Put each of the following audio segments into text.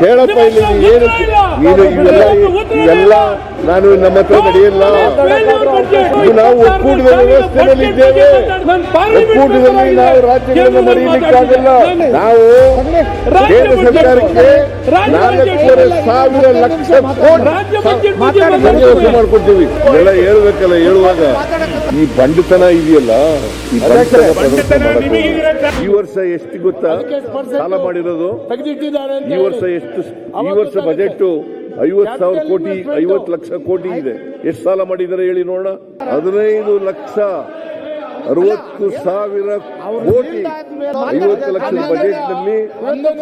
ಕೇಳಪ್ಪ ಇಲ್ಲಿ ಏನು ನೀನು ಇವೆಲ್ಲ ಎಲ್ಲ ನಾನು ನಮ್ಮ ಹತ್ರ ನಡೆಯಲ್ಲ. ಇದು. ನಾವು ಒಕ್ಕೂಟದ ವ್ಯವಸ್ಥೆಯಲ್ಲಿ ಇದ್ದೇವೆ. ಒಕ್ಕೂಟದಲ್ಲಿ ನಾವು ರಾಜ್ಯಗಳನ್ನು ಮರೆಯಲಿಕ್ಕಾಗಲ್ಲ. ನಾವು ಕೇಂದ್ರ ಸರ್ಕಾರಕ್ಕೆ ನಾಲ್ಕೂವರೆ ಸಾವಿರ ಲಕ್ಷ ಕೋಟಿ ಮಾಡ್ಕೊಡ್ತೀವಿ ಎಲ್ಲ ಹೇಳ್ಬೇಕಲ್ಲ ಹೇಳುವಾಗ. ಈ ಬಂಡತನ ಇದೆಯಲ್ಲ? ಈ ಈ ವರ್ಷ ಎಷ್ಟು ಗೊತ್ತಾ? ಸಾಲ ಮಾಡಿರೋದು? ಈ ವರ್ಷ ಎಷ್ಟು ಈ ವರ್ಷ ಬಜೆಟ್ ಐವತ್ ಸಾವಿರ ಕೋಟಿ ಐವತ್ ಲಕ್ಷ ಕೋಟಿ ಇದೆ. ಎಷ್ಟು ಸಾಲ ಮಾಡಿದ್ದಾರೆ ಹೇಳಿ ನೋಡೋಣ. ಹದಿನೈದು ಲಕ್ಷ ಅರವತ್ತು ಸಾವಿರ ಕೋಟಿ. ಐವತ್ತು ಲಕ್ಷದ ಬಜೆಟ್ನಲ್ಲಿ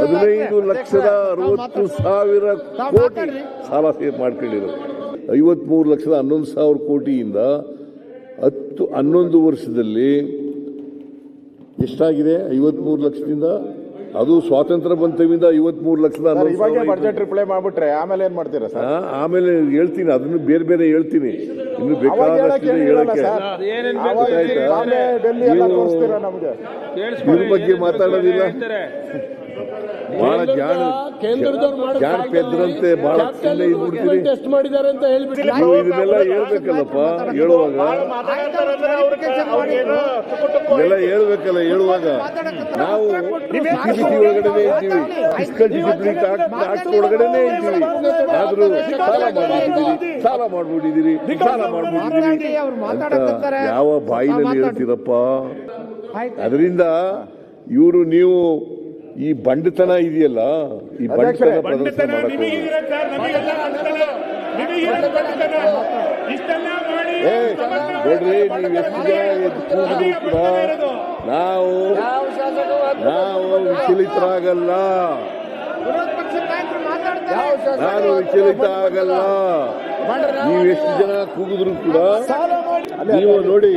ಹದಿನೈದು ಲಕ್ಷದ ಅರವತ್ತು ಸಾವಿರ ಕೋಟಿ ಸಾಲ ಸೇರ್ ಮಾಡ್ಕೊಂಡಿರೋದು. ಐವತ್ಮೂರು ಲಕ್ಷದ ಹನ್ನೊಂದು ಸಾವಿರ ಕೋಟಿಯಿಂದ ಹತ್ತು ಹನ್ನೊಂದು ವರ್ಷದಲ್ಲಿ ಎಷ್ಟಾಗಿದೆ? ಐವತ್ಮೂರು ಲಕ್ಷದಿಂದ? ಅದು ಸ್ವಾತಂತ್ರ್ಯ ಬಂತವಿಂದ ಐವತ್ ಮೂರು ಲಕ್ಷದ ರಿಪ್ಲೈ ಮಾಡ್ಬಿಟ್ರೆ ಆಮೇಲೆ ಏನ್ ಮಾಡ್ತೀರಾ ಸರ್? ಆಮೇಲೆ ಹೇಳ್ತೀನಿ ಅದನ್ನು ಬೇರೆ ಬೇರೆ ಹೇಳ್ತೀನಿ. ಇನ್ನು ಬೇಕಾದಷ್ಟು ಹೇಳಕ್ಕೆ ಇದ್ರ ಬಗ್ಗೆ ಮಾತಾಡೋದಿಲ್ಲ. ಬಹಳ ಜಾಣ ಕೇಂದ್ರದವ್ರು ಜಾಣ ಪೆದ್ರಂತೆ ಬಹಳ ಟೆಸ್ಟ್ ಮಾಡಿದ್ದಾರೆ ಅಂತ ಹೇಳ್ಬಿಟ್ಟು ಇದನ್ನೆಲ್ಲ ಹೇಳ್ಬೇಕಲ್ಲಪ್ಪ ಹೇಳುವಾಗ? ಇದೆಲ್ಲ ಹೇಳ್ಬೇಕಲ್ಲ ಹೇಳುವಾಗ? ನಾವು ಸಿಬಿಸಿ ಒಳಗಡೆನೆ ಇದ್ದೀವಿ. ಫಿಸಿಕಲ್ ಡಿಸಿಪ್ಲಿನ್ ಆಕ್ಟ್ ಒಳಗಡೆನೆ ಇದ್ದೀವಿ. ಆದ್ರೂ ಸಾಲ ಮಾಡ್ಬಿಟ್ಟಿದ್ದೀರಿ ಸಾಲ ಮಾಡ್ಬಿಟ್ಟಿದ್ದೀರಿ ಸಾಲ ಮಾಡ್ಬಿಟ್ಟಿದ್ದೀರಿ ಅಂತ ಯಾವ ಬಾಯಿನಲ್ಲಿ ಹೇಳ್ತೀರಪ್ಪ? ಅದರಿಂದ ಇವರು ನೀವು ಈ ಬಂಡತನ ಇದೆಯಲ್ಲ? ಈ ಬಂಡತನ ಪ್ರದರ್ಶನ ನೋಡ್ರಿ ನೀವು ಎಷ್ಟು ಜನ ಎದ್ದು ಕೂಡ ನಾವು ನಾವು ವಿಚಲಿತರಾಗಲ್ಲ. ನಾನು ವಿಚಲಿತ ಆಗಲ್ಲ ನೀವು ಎಷ್ಟು ಜನ ಕೂಗಿದ್ರು ಕೂಡ ನೀವು ನೋಡಿ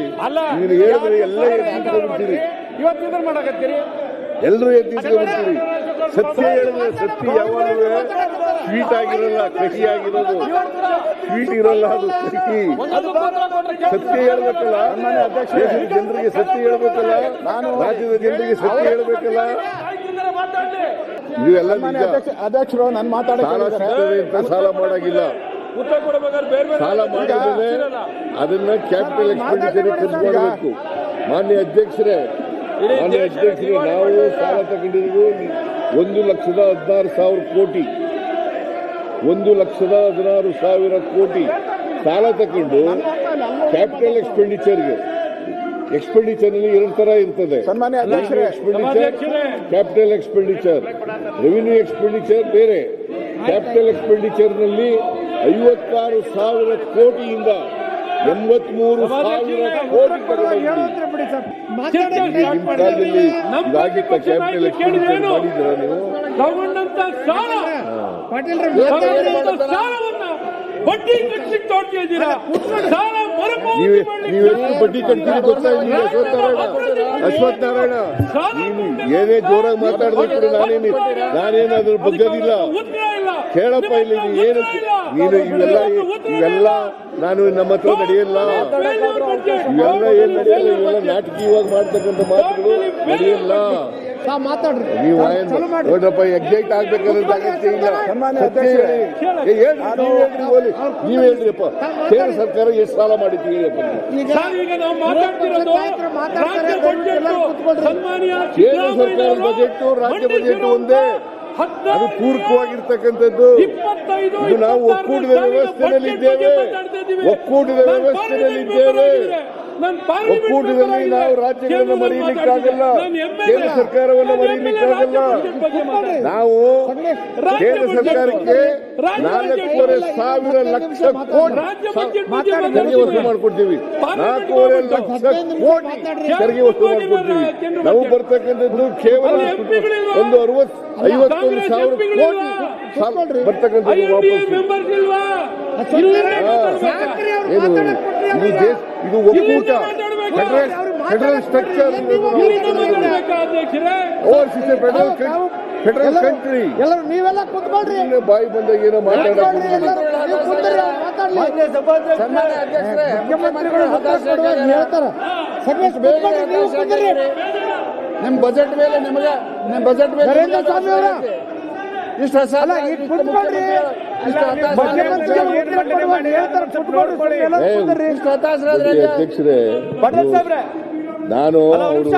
ನೀನು ಹೇಳಿದ್ರೆ ಎಲ್ಲ ಇವತ್ತು ಇವತ್ತಿಂದ ಮಾಡಕತ್ತೀರಿ? ಎಲ್ಲರೂ ಎದ್ದಿಟ್ಕೊಂಡ್ಬಿಡ್ತೀರಿ ಸತ್ಯ ಹೇಳಿದ್ರೆ ಸತ್ಯ ಯಾವಾಗ ಸ್ವೀಟ್ ಆಗಿರಲ್ಲ ಕಹಿ ಆಗಿರೋದು. ಸ್ವೀಟ್ ಇರಲ್ಲ ಅದು ಕಹಿ. ಸತ್ಯ ಹೇಳ್ಬೇಕಲ್ಲ? ದೇಶದ ಜನರಿಗೆ ಸತ್ಯ ಹೇಳ್ಬೇಕಲ್ಲ? ರಾಜ್ಯದ ಜನರಿಗೆ ಸತ್ಯ ಹೇಳ್ಬೇಕಲ್ಲ? ಇವೆಲ್ಲ ನಿಜ. ಅಧ್ಯಕ್ಷರು ನನ್ ಮಾತಾಡಕ್ಕೆ ಸಾಲ. ಸಿಗ್ತದೆ ಅಂತ ಸಾಲ ಮಾಡಾಗಿಲ್ಲ. ಸಾಲ ಮಾಡಿದ್ರೆ ಅದನ್ನ ಕ್ಯಾಪಿಟಲ್ ಎಕ್ಸ್ಪೆಂಡಿಚರ್ ಖರ್ಚು ಮಾಡಬೇಕು ಮಾನ್ಯ ಅಧ್ಯಕ್ಷರೇ ಮಾನ್ಯ ಅಧ್ಯಕ್ಷರೇ ನಾವು ಸಾಲ ತಗೊಂಡಿರೋದು ಒಂದು ಲಕ್ಷದ ಹದಿನಾರು ಸಾವಿರ ಕೋಟಿ. ಒಂದು ಲಕ್ಷದ ಹದಿನಾರು ಸಾವಿರ ಕೋಟಿ ಸಾಲ ತಗೊಂಡು ಕ್ಯಾಪಿಟಲ್ ಎಕ್ಸ್ಪೆಂಡಿಚರ್ಗೆ. ಎಕ್ಸ್ಪೆಂಡಿಚರ್ ಅಲ್ಲಿ ಎರಡು ತರ ಇರ್ತದೆ. ಸನ್ಮಾನ್ಯ ಅಧ್ಯಕ್ಷರೇ. Expenditure capital expenditure revenue expenditure ಬೇರೆ. ಕ್ಯಾಪಿಟಲ್ ಎಕ್ಸ್ಪೆಂಡಿಚರ್ನಲ್ಲಿ ಐವತ್ತಾರು ಸಾವಿರ ಕೋಟಿಯಿಂದ ಎಂಬತ್ಮೂರು ಸಾವಿರ ಕೋಟಿ ಕ್ಯಾಪಿಟಲ್ ಎಕ್ಸ್ಪೆಂಡಿಚರ್ ಮಾಡಿದ್ದೀರಾ ನೀವು? ಬಡ್ಡಿ ಕಟ್ಲಿಕ್ಕೆ ಇದ್ದೀರಾ? ನೀವೇ ನೀವೆಷ್ಟು ಬಡ್ಡಿ ಕಟ್ತೀರಿ ಗೊತ್ತಾ ಅಶ್ವತ್ಥನಾರಾಯಣ. ಅಶ್ವಥ್ ನಾರಾಯಣ ಅಶ್ವಥ್ ನಾರಾಯಣ ನೀನು ಏನೇ ಜೋರಾಗಿ ಮಾತಾಡ್ಬೇಕು ನಾನೇನು ನಾನೇನು ಅದ್ರ ಬಗ್ಗದಿಲ್ಲ. ಕೇಳಪ್ಪ ಇಲ್ಲಿ ನೀನು ಏನು ನೀನು ಇವೆಲ್ಲ ಇವೆಲ್ಲ ನಾನು ನಮ್ಮ ಹತ್ರ ನಡೆಯಲ್ಲ. ಇವೆಲ್ಲ ಏನ್ ನಡೆಯಲ್ಲ? ಇವೆಲ್ಲ ನಾಟಕೀಯವಾಗಿ ಮಾಡ್ತಕ್ಕಂಥ ಮಾತುಗಳು ನಡೆಯಲ್ಲ. ಮಾತಾಡ್ರಿ. ನೀವು ಏನು ನೋಡ್ರಪ್ಪ ಎಕ್ಸೈಟ್ ಆಗ್ಬೇಕನ್ನೋದು ಅಗತ್ಯ ಇಲ್ಲ. ಸನ್ಮಾನ್ಯ ಸತ್ಯ ಹೇಳಿ. ಏ, ಹೇಳ್ರಿ, ನೀವ್ ಹೇಳ್ರಿ ಹೋಗ್ಲಿ. ನೀವ್ ಹೇಳ್ರಿಪ್ಪ. ಕೇಂದ್ರ ಸರ್ಕಾರ ಎಷ್ಟು ಸಾಲ ಮಾಡಿದ್ದೀವಿ ಹೇಳಿಯಪ್ಪ ನೀವು. ಈಗ ನಾವು ಮಾತಾಡ್ತಿರೋದು ರಾಜ್ಯ ಬಜೆಟ್ ಸನ್ಮಾನ್ಯ ಕೇಂದ್ರ ಸರ್ಕಾರದ ಬಜೆಟ್ ರಾಜ್ಯ ಬಜೆಟ್ ಒಂದೇ. ಅದು ಪೂರಕವಾಗಿರ್ತಕ್ಕಂಥದ್ದು. ನಾವು ಒಕ್ಕೂಟದ ವ್ಯವಸ್ಥೆಯಲ್ಲಿ ಇದ್ದೇವೆ. ಒಕ್ಕೂಟದ ವ್ಯವಸ್ಥೆಯಲ್ಲಿ ಇದ್ದೇವೆ ಒಕ್ಕೂಟದಲ್ಲಿ ನಾವು ರಾಜ್ಯಗಳನ್ನು ಮರೆಯಲಿಕ್ಕಾಗಲ್ಲ ಕೇಂದ್ರ ಸರ್ಕಾರವನ್ನು ಮರೆಯಲಿಕ್ಕಾಗಲ್ಲ ನಾವು ಕೇಂದ್ರ ಸರ್ಕಾರಕ್ಕೆ ನಾಲ್ಕೂವರೆ ಸಾವಿರ ಲಕ್ಷ ಕೋಟಿ ತೆರಿಗೆ ವಸೂಲು ಮಾಡಿಕೊಡ್ತೀವಿ. ನಾಲ್ಕೂವರೆ ಲಕ್ಷ ಕೋಟಿ ತೆರಿಗೆ ವಸೂಲು ಮಾಡಿಕೊಡ್ತೀವಿ. ನಾವು ಬರ್ತಕ್ಕಂಥದ್ದು ಕೇವಲ ಒಂದು ಅರವತ್ ಐವತ್ತೊಂದು ಸಾವಿರ ಕೋಟಿ ಬರ್ತಕ್ಕಂಥದ್ದು ವಾಪಸ್ ಇದು ದೇಶ ಇದು ಒಕ್ಕೂಟ federal structure federal federal country ಎಲ್ಲರೂ ನೀವೆಲ್ಲ ಕುತ್ಕೊಳ್ರಿ. ಬಾಯಿ ಬಂದಾಗ ಏನೋ ಕೊಡುವಾಗ ಹೇಳ್ತಾರ. ನಿಮ್ ಬಜೆಟ್ ಮೇಲೆ ನಿಮಗೆ ನಿಮ್ ಬಜೆಟ್ ಮೇಲೆ ನರೇಂದ್ರ ಸ್ವಾಮಿ ಅವರ. ಇಷ್ಟು ಕುಂದ್ರಿ. ಅಧ್ಯಕ್ಷರೇ ನಾನು ಅವರು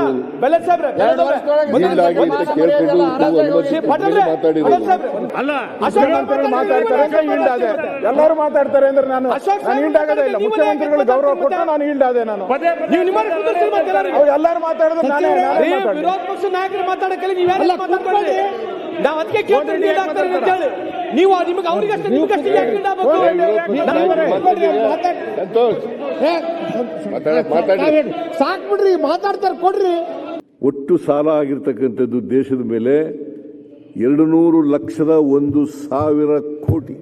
ಎಲ್ಲರೂ ಮಾತಾಡ್ತಾರೆ ಅಂದ್ರೆ ನಾನು ನಾನು ಇಲ್ಲ. ಮುಖ್ಯಮಂತ್ರಿಗಳು ಗೌರವ ಕೊಟ್ಟು ನಾನು ಹೀಲ್ಡ್ ಆದೆ ನಾನು ಎಲ್ಲರೂ ಮಾತಾಡಿದ್ರೆ ನಾನೇ. ವಿರೋಧ ಪಕ್ಷ ನಾಯಕರು ಮಾತಾಡಕ್ಕೆ ನೀವು ಅಲ್ಲ, ಮಾತಾಡ್ಬೇಡಿ ನಾವು ಅದಕ್ಕೆ ಕೇಳ್ತೀವಿ lead ಅಂತ ಹೇಳಿ ನೀವು ನಿಮಗೆ ಅವ್ರಿಗಷ್ಟೇ ಅಷ್ಟೇ ನಿಮಗೆ ಅಷ್ಟೇ? ಸಾಕ್ ಬಿಡ್ರಿ ಮಾತಾಡ್ತಾರೆ ಕೊಡ್ರಿ. ಒಟ್ಟು ಸಾಲ ಆಗಿರ್ತಕ್ಕಂಥದ್ದು ದೇಶದ ಮೇಲೆ ಎರಡು ನೂರು ಲಕ್ಷದ ಒಂದು ಸಾವಿರ ಕೋಟಿ.